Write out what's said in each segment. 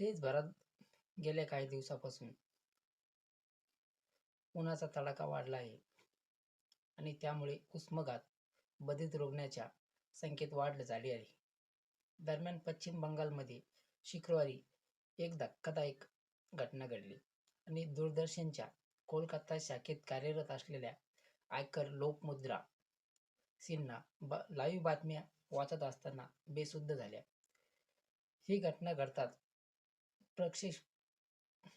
देशभरात गेल्या काही दिवसापासून. उन्हाचा तडाखा वाढला आहे. आणि त्यामुळे उष्मघात बाधित रुग्णाच्या संख्येत वाढ झाली आहे. दरम्यान पश्चिम बंगालमध्ये शुक्रवारी एक धक्कादायक घटना घडली आणि दूरदर्शनच्या कोलकाता शाखेत कार्यरत असलेल्या आयकर लोकमुद्रा सिन्हा ब लाईव्ह बातम्या वाचत असताना बेशुद्ध झाल्या. ही घटना घडताच प्रक्षेप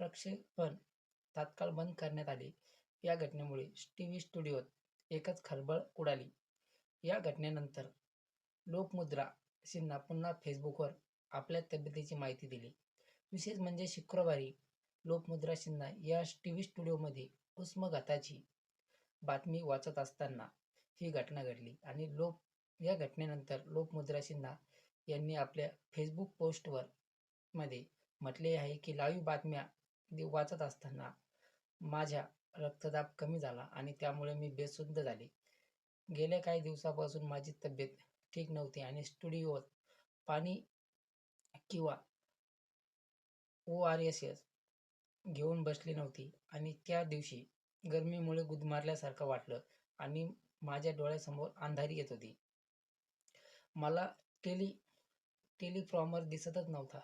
प्रक्षेपण तात्काळ बंद करण्यात आले. या घटनेमुळे टी व्ही स्टुडिओत एकच खळबळ उडाली. या घटनेनंतर लोकमुद्रा सिन्हा पुन्हा फेसबुकवर आपल्या तब्येतीची माहिती दिली. विशेष म्हणजे शुक्रवारी लोकमुद्रा सिन्हा या टी व्ही स्टुडिओमध्ये उष्मघाताची बातमी वाचत असताना ही घटना घडली आणि लोक या घटनेनंतर लोकमुद्रा सिन्हा यांनी आपल्या फेसबुक पोस्टवर मध्ये म्हटले आहे की लाईव्ह बातम्या वाचत असताना माझ्या रक्तदाब कमी झाला आणि त्यामुळे मी बेशुद्ध झाले. गेल्या काही दिवसापासून माझी तब्येत ठीक नव्हती आणि स्टुडिओत पाणी किंवा ओ आर एस एस घेऊन बसली नव्हती आणि त्या दिवशी गरमीमुळे गुदमारल्यासारखं वाटलं आणि माझ्या डोळ्यासमोर अंधारी येत होती. मला टेली टेलिप्रॉमर दिसतच नव्हता.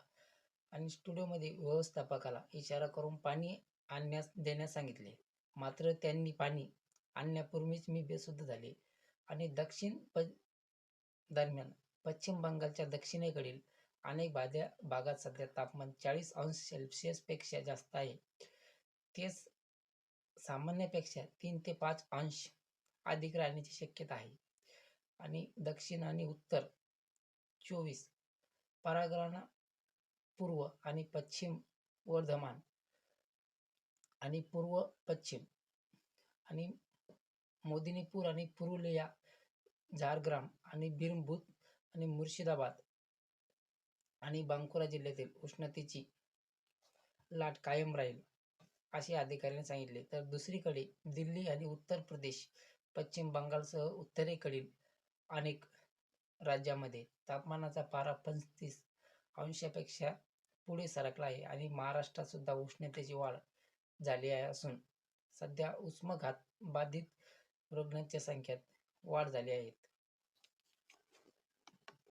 आणि स्टुडिओमध्ये व्यवस्थापकाला इशारा करून पाणी आणण्यास देण्यास सांगितले. मात्र त्यांनी पाणी आणण्यापूर्वीच मी बेशुद्ध झाले आणि दक्षिण प दरम्यान पश्चिम बंगालच्या दक्षिणेकडील अनेक भाद्या भागात सध्या तापमान चाळीस अंश सेल्सिअसपेक्षा जास्त आहे. तेच सामान्यापेक्षा तीन ते पाच अंश अधिक राहण्याची शक्यता आहे. आणि दक्षिण आणि उत्तर चोवीस परगणा पूर्व आणि पश्चिम वर्धमान आणि पूर्व पश्चिम आणि मोदिनीपूर आणि पुरुलिया झारग्राम आणि बिरभूत आणि मुर्शिदाबाद आणि बांकुरा जिल्ह्यातील उष्णतेची लाट कायम राहील असे अधिकाऱ्यांनी सांगितले. तर दुसरीकडे दिल्ली आणि उत्तर प्रदेश पश्चिम बंगालसह उत्तरेकडील अनेक राज्यामध्ये तापमानाचा पारा पस्तीस अंशापेक्षा पुढे सरकला आहे आणि महाराष्ट्रात सुद्धा उष्णतेची वाढ झाली आहे असून सध्या उष्माघात बाधित रुग्णांच्या संख्येत वाढ झाली आहे.